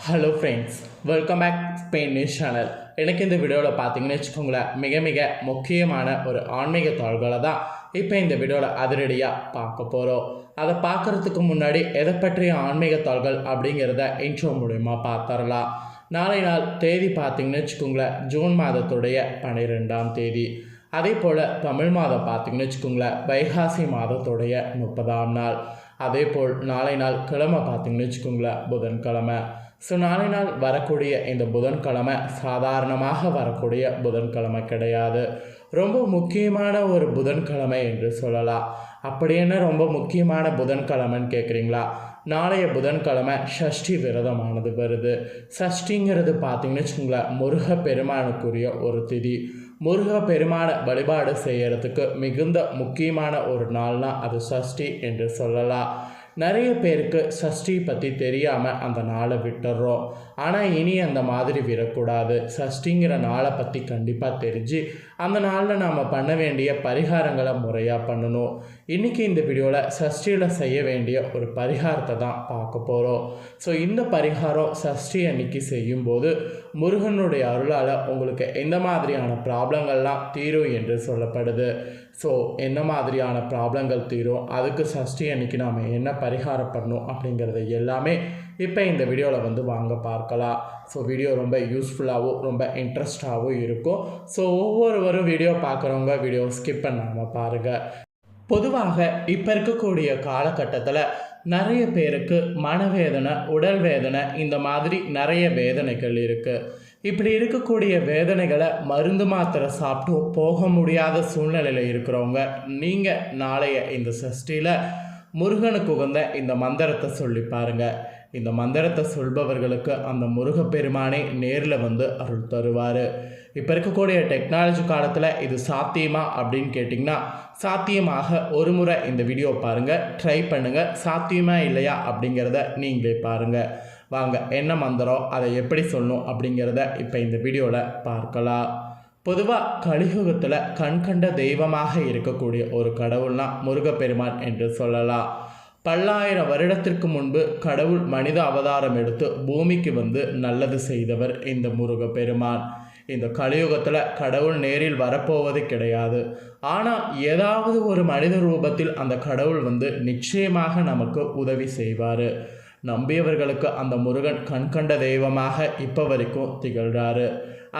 Hello friends welcome back Spain news channel எனக்கு இந்த வீடியோவில் பார்த்தீங்கன்னு வச்சுக்கோங்களேன் மிக மிக முக்கியமான ஒரு ஆன்மீக தாள்களை தான் இப்போ இந்த வீடியோவில் அதிரடியாக பார்க்க போகிறோம் அதை பார்க்குறதுக்கு முன்னாடி எதை பற்றிய ஆன்மீக தாள்கள் அப்படிங்கிறத இன்ட்ரோ மூலிமா பார்த்துடலாம். நாளை நாள் தேதி பார்த்தீங்கன்னு வச்சுக்கோங்களேன் ஜூன் மாதத்துடைய பன்னிரெண்டாம் தேதி. அதே போல் தமிழ் மாதம் பார்த்தீங்கன்னு வச்சுக்கோங்களேன் வைகாசி மாதத்துடைய முப்பதாம் நாள். அதே போல் நாளை நாள் கிழமை பார்த்தீங்கன்னு வச்சுக்கோங்களேன் புதன்கிழமை. ஸோ நாளை நாள் வரக்கூடிய இந்த புதன்கிழமை சாதாரணமாக வரக்கூடிய புதன்கிழமை கிடையாது. ரொம்ப முக்கியமான ஒரு புதன்கிழமை என்று சொல்லலாம். அப்படி என்ன ரொம்ப முக்கியமான புதன்கிழமைன்னு கேட்குறீங்களா? நாளைய புதன்கிழமை ஷஷ்டி விரதமானது வருது. சஷ்டிங்கிறது பார்த்தீங்கன்னு வச்சுக்கோங்களேன் முருக பெருமானுக்குரிய ஒரு திதி. முருக பெருமான வழிபாடு செய்யறதுக்கு மிகுந்த முக்கியமான ஒரு நாள்னா அது சஷ்டி என்று சொல்லலாம். நிறைய பேருக்கு சஷ்டி பற்றி தெரியாமல் அந்த நாளை விட்டுடுறோம் ஆனால் இனி அந்த மாதிரி விடக்கூடாது. சஷ்டிங்கிற நாளை பற்றி கண்டிப்பாக தெரிஞ்சு அந்த நாளில் நாம் பண்ண வேண்டிய பரிகாரங்களை முறையாக பண்ணணும். இன்றைக்கி இந்த வீடியோவில் சஷ்டியில் செய்ய வேண்டிய ஒரு பரிகாரத்தை தான் பார்க்க போகிறோம் ஸோ இந்த பரிகாரம் சஷ்டி அன்னைக்கு செய்யும்போது முருகனுடைய அருளால் உங்களுக்கு எந்த மாதிரியான ப்ராப்ளங்கள்லாம் தீரும் என்று சொல்லப்படுது. ஸோ என்ன மாதிரியான ப்ராப்ளங்கள் தீரும்? அதுக்கு சஷ்டி அன்னைக்கு நாம் என்ன பரிகாரம் பண்ணணும் அப்படிங்கிறத எல்லாமே இப்போ இந்த வீடியோவில் வந்து வாங்க பார்க்கலாம். ஸோ வீடியோ ரொம்ப யூஸ்ஃபுல்லாகவும் ரொம்ப இன்ட்ரெஸ்டாகவும் இருக்கும். ஸோ ஒவ்வொருவரும் வீடியோ பார்க்குறவங்க வீடியோ ஸ்கிப் பண்ணாமல் பாருங்கள் பொதுவாக இப்போ இருக்கக்கூடிய காலகட்டத்தில் நிறைய பேருக்கு மனவேதனை உடல் வேதனை இந்த மாதிரி நிறைய வேதனைகள் இருக்குது இப்படி இருக்கக்கூடிய வேதனைகளை மருந்து மாத்திரை சாப்பிட்டும் போக முடியாத சூழ்நிலையில் இருக்கிறவங்க நீங்கள் நாளைய இந்த சஷ்டியில் முருகனுக்கு உகந்த இந்த மந்திரத்தை சொல்லி பாருங்கள் இந்த மந்திரத்தை சொல்பவர்களுக்கு அந்த முருகப்பெருமானே நேரில் வந்து அருள் தருவார். இப்போ இருக்கக்கூடிய டெக்னாலஜி காலத்தில் இது சாத்தியமா அப்படின்னு கேட்டிங்கன்னா சாத்தியமாக ஒரு முறை இந்த வீடியோ பாருங்கள் ட்ரை பண்ணுங்கள் சாத்தியமா இல்லையா அப்படிங்கிறத நீங்களே பாருங்கள் வாங்க என்ன மந்திரம் அதை எப்படி சொல்லணும் அப்படிங்கிறத இப்போ இந்த வீடியோவில் பார்க்கலாம். பொதுவாக கலியுகத்தில் கண்கண்ட தெய்வமாக இருக்கக்கூடிய ஒரு கடவுள்னா முருகப்பெருமான் என்று சொல்லலாம். பல்லாயிரம் வருடத்திற்கு முன்பு கடவுள் மனித அவதாரம் எடுத்து பூமிக்கு வந்து நல்லது செய்தவர் இந்த முருக பெருமான் இந்த கலியுகத்தில் கடவுள் நேரில் வரப்போவது கிடையாது. ஆனால் ஏதாவது ஒரு மனித ரூபத்தில் அந்த கடவுள் வந்து நிச்சயமாக நமக்கு உதவி செய்வார். நம்பியவர்களுக்கு அந்த முருகன் கண்கண்ட தெய்வமாக இப்போ வரைக்கும் திகழ்கிறாரு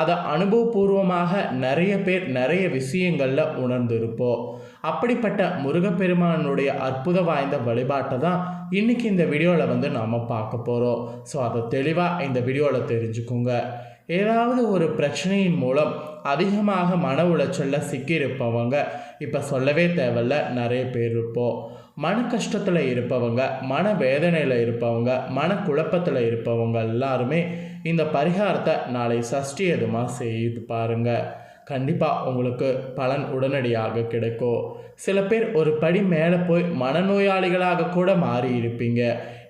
அதை அனுபவபூர்வமாக நிறைய பேர் நிறைய விஷயங்களில் உணர்ந்திருப்போம். அப்படிப்பட்ட முருகப்பெருமானுடைய அற்புத வாய்ந்த வழிபாட்டை தான் இன்றைக்கி இந்த வீடியோவில் வந்து நாம் பார்க்க போகிறோம் ஸோ அதை தெளிவாக இந்த வீடியோவில் தெரிஞ்சுக்கோங்க. ஏதாவது ஒரு பிரச்சனையின் மூலம் அதிகமாக மன உளைச்சலில் சிக்கியிருப்பவங்க. இப்போ சொல்லவே தேவையில்ல நிறைய பேர் இருப்போம். மன கஷ்டத்தில் இருப்பவங்க மன வேதனையில் இருப்பவங்க மன குழப்பத்தில் இருப்பவங்க எல்லாருமே இந்த பரிகாரத்தை நாளை சஷ்டி எதுமாக செய்து பாருங்கள் கண்டிப்பாக உங்களுக்கு பலன் உடனடியாக கிடைக்கும். சில பேர் ஒரு படி மேலே போய் மனநோயாளிகளாக கூட மாறி இருப்பீங்க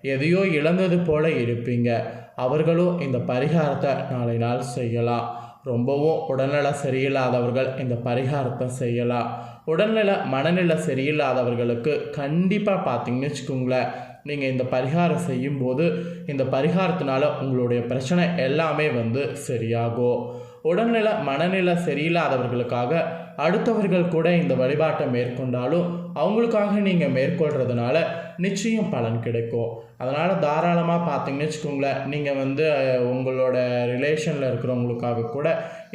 எதையோ இழந்தது போல இருப்பீங்க. அவர்களும் இந்த பரிகாரத்தை நாளை நாள் செய்யலாம் ரொம்பவும் உடல்நல சரியில்லாதவர்கள் இந்த பரிகாரத்தை செய்யலாம் உடல்நல மனநிலை சரியில்லாதவர்களுக்கு கண்டிப்பாக பார்த்தீங்கன்னு வச்சுக்கோங்களேன். நீங்கள் இந்த பரிகாரம் செய்யும்போது இந்த பரிகாரத்தினால உங்களுடைய பிரச்சனை எல்லாமே வந்து சரியாகும் உடல்நிலை மனநிலை சரியில்லாதவர்களுக்காக அடுத்தவர்கள் கூட இந்த வழிபாட்டை மேற்கொண்டாலும் அவங்களுக்காக நீங்கள் மேற்கொள்கிறதுனால நிச்சயம் பலன் கிடைக்கும். அதனால் தாராளமாக பார்த்தீங்கன்னு வச்சுக்கோங்களேன் நீங்கள் வந்து உங்களோட ரிலேஷனில் இருக்கிறவங்களுக்காக கூட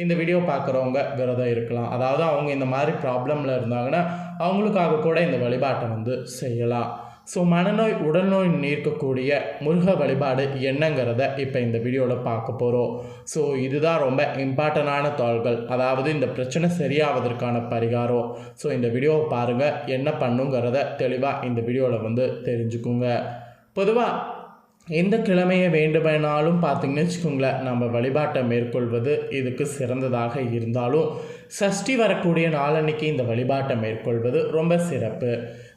இந்த வீடியோ பார்க்குறவங்க விரதம் இருக்கலாம். அதாவது அவங்க இந்த மாதிரி ப்ராப்ளமில் இருந்தாங்கன்னா அவங்களுக்காக கூட இந்த வழிபாட்டை வந்து செய்யலாம். ஸோ மனநோய் உடல்நோய் நீர்க்கக்கூடிய முருக வழிபாடு என்னங்கிறத இப்போ இந்த வீடியோவில் பார்க்க போகிறோம் ஸோ இதுதான் ரொம்ப இம்பார்ட்டண்டான தாள்கள். அதாவது இந்த பிரச்சனை சரியாவதற்கான பரிகாரம். ஸோ இந்த வீடியோவை பாருங்கள் என்ன பண்ணுங்கிறத தெளிவாக இந்த வீடியோவில் வந்து தெரிஞ்சுக்குங்க. பொதுவாக எந்த கிழமையை வேண்டுமானாலும் பார்த்திங்கன்னு வச்சுக்கோங்களேன் நம்ம வழிபாட்டை மேற்கொள்வது இதுக்கு சிறந்ததாக இருந்தாலும் சஷ்டி வரக்கூடிய நாளன்னைக்கு இந்த வழிபாட்டை மேற்கொள்வது ரொம்ப சிறப்பு.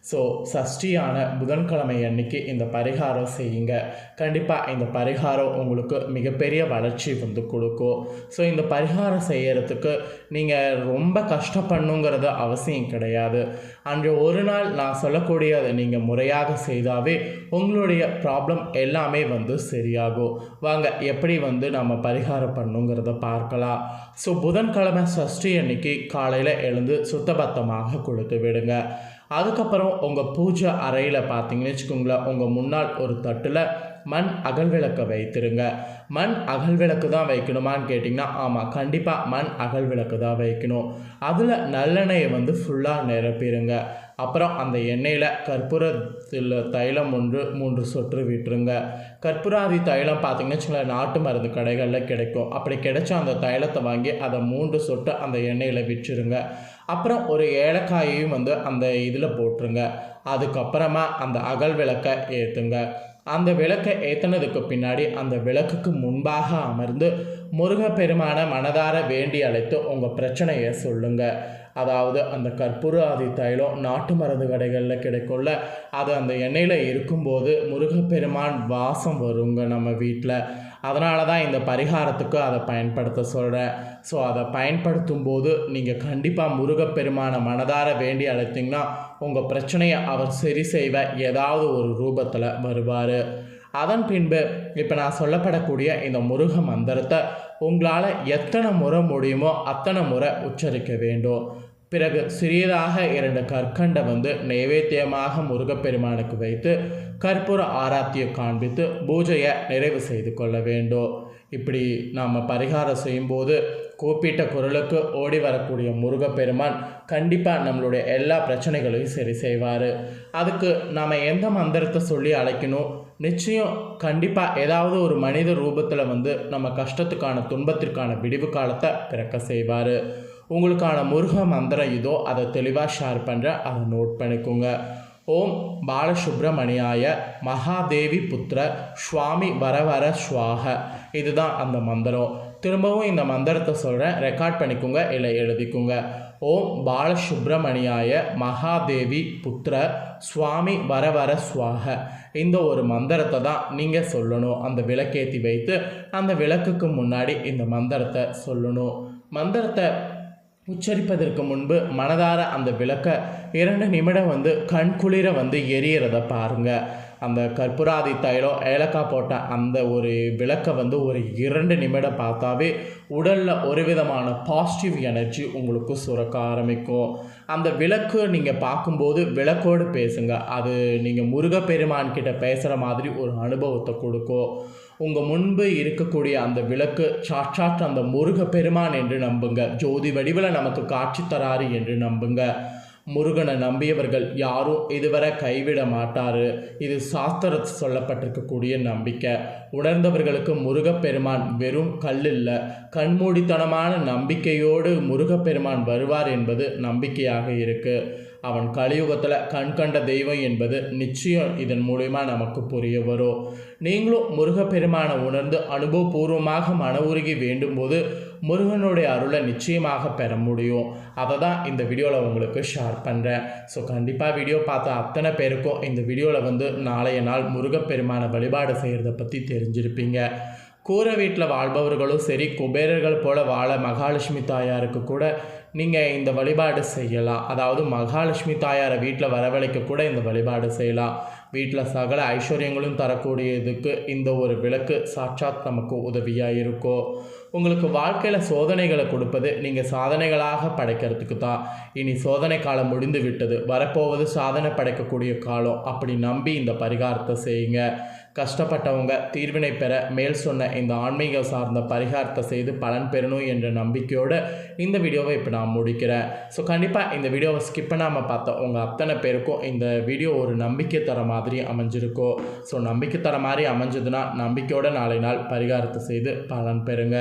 ஸோ சஷ்டியான புதன்கிழமை அன்னைக்கு இந்த பரிகாரம் செய்யுங்க. கண்டிப்பாக இந்த பரிகாரம் உங்களுக்கு மிகப்பெரிய வளர்ச்சி வந்து கொடுக்கும். ஸோ இந்த பரிகாரம் செய்கிறதுக்கு நீங்கள் ரொம்ப கஷ்டப்படணுங்கிறது அவசியம் கிடையாது. அன்று ஒரு நாள் நான் சொல்லக்கூடியதை நீங்கள் முறையாக செய்தாவே உங்களுடைய ப்ராப்ளம் எல்லாமே வந்து சரியாகும். வாங்க எப்படி வந்து நம்ம பரிகாரம் பண்ணுங்கிறத பார்க்கலாம். ஸோ புதன்கிழமை சஷ்டி அன்னைக்கு காலையில் எழுந்து சுத்தபத்தமாக கொடுத்து விடுங்க. அதுக்கப்புறம் உங்கள் பூஜை அறையில் பார்த்தீங்கன்னு வச்சுக்கோங்களேன் உங்கள் முன்னால் ஒரு தட்டில் மண் அகல் விளக்கை வைத்திருங்க. மண் அகல் விளக்கு தான் வைக்கணுமான்னு கேட்டிங்கன்னா ஆமாம் கண்டிப்பாக மண் அகல் விளக்கு தான் வைக்கணும். அதில் நல்லெண்ணெயை வந்து ஃபுல்லாக நிரப்பிடுங்க அப்புறம் அந்த எண்ணெயில் கற்பூரத்தில் தைலம் ஒன்று மூன்று சொட்டு விட்டுருங்க. கற்பூராதி தைலம் பார்த்தீங்கன்னு வச்சுக்கோங்களேன் நாட்டு மருந்து கடைகளில் கிடைக்கும். அப்படி கிடைச்ச அந்த தைலத்தை வாங்கி அதை மூன்று சொட்டு அந்த எண்ணெயில் விட்டுருங்க. அப்புறம் ஒரு ஏலக்காயையும் வந்து அந்த இதில் போட்டுருங்க. அதுக்கப்புறமா அந்த அகல் விளக்கை ஏற்றுங்க அந்த விளக்கை ஏற்றினதுக்கு பின்னாடி அந்த விளக்குக்கு முன்பாக அமர்ந்து முருகப்பெருமான மனதார வேண்டி அழைத்து உங்கள் பிரச்சனையை சொல்லுங்கள் அதாவது அந்த கற்பூர ஆதி தைலம் நாட்டு மருந்து கடைகளில் கிடைக்கும்ல அது அந்த எண்ணெயில் இருக்கும்போது முருகப்பெருமான் வாசம் வருங்க நம்ம வீட்டில். அதனால தான் இந்த பரிகாரத்துக்கு அதை பயன்படுத்த சொல்கிறேன் ஸோ அதை பயன்படுத்தும் போது நீங்கள் கண்டிப்பாக முருகப்பெருமான மனதார வேண்டி அழைத்திங்கன்னா உங்கள் பிரச்சனையை அவர் சரி செய்வ ஏதாவது ஒரு ரூபத்தில் வருவார். அதன் பின்பு இப்போ நான் சொல்லப்படக்கூடிய இந்த முருக மந்திரத்தை உங்களால் எத்தனை முறை முடியுமோ அத்தனை முறை உச்சரிக்க வேண்டும். பிறகு சிறியதாக இரண்டு கற்கண்டை வந்து நைவேத்தியமாக முருகப்பெருமானுக்கு வைத்து கற்பூர ஆராத்தியை காண்பித்து பூஜையை நிறைவு செய்து கொள்ள வேண்டும். இப்படி நாம் பரிகாரம் செய்யும்போது கூப்பிட்ட குரலுக்கு ஓடி வரக்கூடிய முருகப்பெருமான் கண்டிப்பாக நம்மளுடைய எல்லா பிரச்சனைகளையும் சரி செய்வார். அதுக்கு நாம் எந்த மந்திரத்தை சொல்லி அழைக்கணும்? நிச்சயம் கண்டிப்பாக ஏதாவது ஒரு மனித ரூபத்தில் வந்து நம்ம கஷ்டத்துக்கான துன்பத்திற்கான விடிவு காலத்தை பிறக்க செய்வார். உங்களுக்கான முருக மந்திரம் இதோ அதை தெளிவாக ஷேர் பண்ணுறேன் அதை நோட் பண்ணிக்கோங்க. ஓம் பாலசுப்ரமணியாய மகாதேவி புத்திர சுவாமி வரவர ஸ்வாக இதுதான் அந்த மந்திரம். திரும்பவும் இந்த மந்திரத்தை சொல்கிறேன் ரெக்கார்ட் பண்ணிக்கோங்க இல்லை எழுதிக்கோங்க. ஓம் பாலசுப்ரமணியாய மகாதேவி புத்திர சுவாமி வரவர ஸ்வாக இந்த ஒரு மந்திரத்தை தான் நீங்கள் சொல்லணும். அந்த விளக்கேற்றி வைத்து அந்த விளக்குக்கு முன்னாடி இந்த மந்திரத்தை சொல்லணும். மந்திரத்தை உச்சரிப்பதற்கு முன்பு மனதார அந்த விளக்கை இரண்டு நிமிடம் வந்து கண்குளிர வந்து எரியறத பாருங்கள் அந்த கற்பூராதி தைலம் ஏலக்காய் போட்ட அந்த ஒரு விளக்கை வந்து ஒரு இரண்டு நிமிடம் பார்த்தாவே உடலில் ஒரு விதமான பாசிட்டிவ் எனர்ஜி உங்களுக்கு சுரக்க ஆரம்பிக்கும். அந்த விளக்கு நீங்கள் பார்க்கும்போது விளக்கோடு பேசுங்க. அது நீங்கள் முருகப்பெருமான் கிட்ட பேசுகிற மாதிரி ஒரு அனுபவத்தை கொடுக்கும். உங்கள் முன்பு இருக்கக்கூடிய அந்த விளக்கு சாட்சாட் அந்த முருகப்பெருமான் என்று நம்புங்க. ஜோதி வடிவில் நமக்கு காட்சி தராரு என்று நம்புங்க. முருகனை நம்பியவர்கள் யாரும் இதுவரை கைவிட மாட்டார். இது சாஸ்திரத்தில் சொல்லப்பட்டிருக்கக்கூடிய நம்பிக்கை. உணர்ந்தவர்களுக்கு முருகப்பெருமான் வெறும் கல்லில்ல. கண்மூடித்தனமான நம்பிக்கையோடு முருகப்பெருமான் வருவார் என்பது நம்பிக்கையாக இருக்குது அவன் கலியுகத்தில் கண் கண்ட தெய்வம் என்பது நிச்சயம் இதன் மூலிமா நமக்கு புரிய வரும். நீங்களும் முருகப்பெருமானை உணர்ந்து அனுபவபூர்வமாக மன உருகி வேண்டும் போது முருகனுடைய அருளை நிச்சயமாக பெற முடியும். அதை தான் இந்த வீடியோவில் உங்களுக்கு ஷேர் பண்ணுறேன் ஸோ கண்டிப்பாக வீடியோ பார்த்த அத்தனை பேருக்கும் இந்த வீடியோவில் வந்து நாளைய நாள் முருகப்பெருமான வழிபாடு செய்கிறத பற்றி தெரிஞ்சிருப்பீங்க. கூரை வீட்டில் வாழ்பவர்களும் சரி குபேரர்கள் போல வாழ மகாலட்சுமி தாயாருக்கு கூட நீங்கள் இந்த வழிபாடு செய்யலாம். அதாவது மகாலட்சுமி தாயாரை வீட்டில் வரவழைக்க கூட இந்த வழிபாடு செய்யலாம். வீட்டில் சகல ஐஸ்வர்யங்களும் தரக்கூடியதுக்கு இந்த ஒரு விளக்கு சாட்சாத் நமக்கு உதவியாக இருக்கும் உங்களுக்கு வாழ்க்கையில் சோதனைகளை கொடுப்பது நீங்கள் சாதனைகளாக படைக்கிறதுக்கு தான். இனி சோதனை காலம் முடிந்து விட்டது வரப்போவது சாதனை படைக்கக்கூடிய காலம். அப்படி நம்பி இந்த பரிகாரத்தை செய்யுங்க. கஷ்டப்பட்டவங்க தீர்வினை பெற மேல் சொன்ன இந்த ஆன்மீக சார்ந்த பரிகாரத்தை செய்து பலன் பெறணும் என்ற நம்பிக்கையோடு இந்த வீடியோவை இப்போ நான் முடிக்கிறேன். ஸோ கண்டிப்பாக இந்த வீடியோவை ஸ்கிப் பண்ணாமல் பார்த்தோம் உங்கள் அத்தனை பேருக்கும் இந்த வீடியோ ஒரு நம்பிக்கை தர மாதிரி அமைஞ்சிருக்கோ. ஸோ நம்பிக்கை தர மாதிரி அமைஞ்சதுன்னா நம்பிக்கையோட நாளை நாள் பரிகாரத்தை செய்து பலன் பெறுங்க.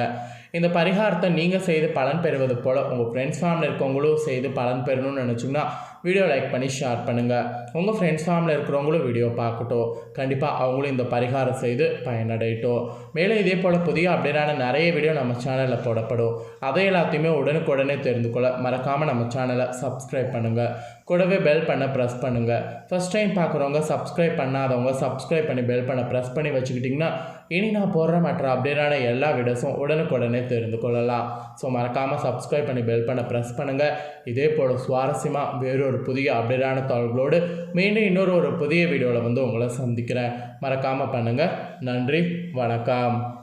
இந்த பரிகாரத்தை நீங்கள் செய்து பலன் பெறுவது போல் உங்கள் ஃப்ரெண்ட்ஸ் ஃபேமிலி இருக்கவங்களும் செய்து பலன் பெறணும்னு நினச்சிங்கன்னா வீடியோ லைக் பண்ணி ஷேர் பண்ணுங்கள் உங்கள் ஃப்ரெண்ட்ஸ் ஃபேமிலியில் இருக்கிறவங்களும் வீடியோ பார்க்கட்டும். கண்டிப்பாக அவங்களும் இந்த பரிகாரம் செய்து பயனடையட்டும். மேலும் இதே போல் புதிய அப்டேட்டான நிறைய வீடியோ நம்ம சேனலில் போடப்படும். அதை எல்லாத்தையுமே உடனுக்குடனே தெரிந்து கொள்ள மறக்காமல் நம்ம சேனலை சப்ஸ்கிரைப் பண்ணுங்கள் கூடவே பெல் பண்ண ப்ரெஸ் பண்ணுங்கள் ஃபஸ்ட் டைம் பார்க்குறவங்க சப்ஸ்கிரைப் பண்ணாதவங்க சப்ஸ்கிரைப் பண்ணி பெல் பண்ண ப்ரெஸ் பண்ணி வச்சுக்கிட்டிங்கன்னா இனி நான் போடுற மற்ற அப்டேட்டான எல்லா வீடியோஸும் உடனுக்குடனே தெரிந்து கொள்ளலாம். ஸோ மறக்காமல் சப்ஸ்கிரைப் பண்ணி பெல் பண்ண ப்ரெஸ் பண்ணுங்கள் இதே போல் சுவாரஸ்யமாக வேறொரு புதிய அப்டேட்டான தகவல்களோடு மீண்டும் இன்னொரு ஒரு புதிய வீடியோவில் வந்து உங்களை சந்திக்கிறேன். மறக்காமல் பண்ணுங்கள் நன்றி. வணக்கம்.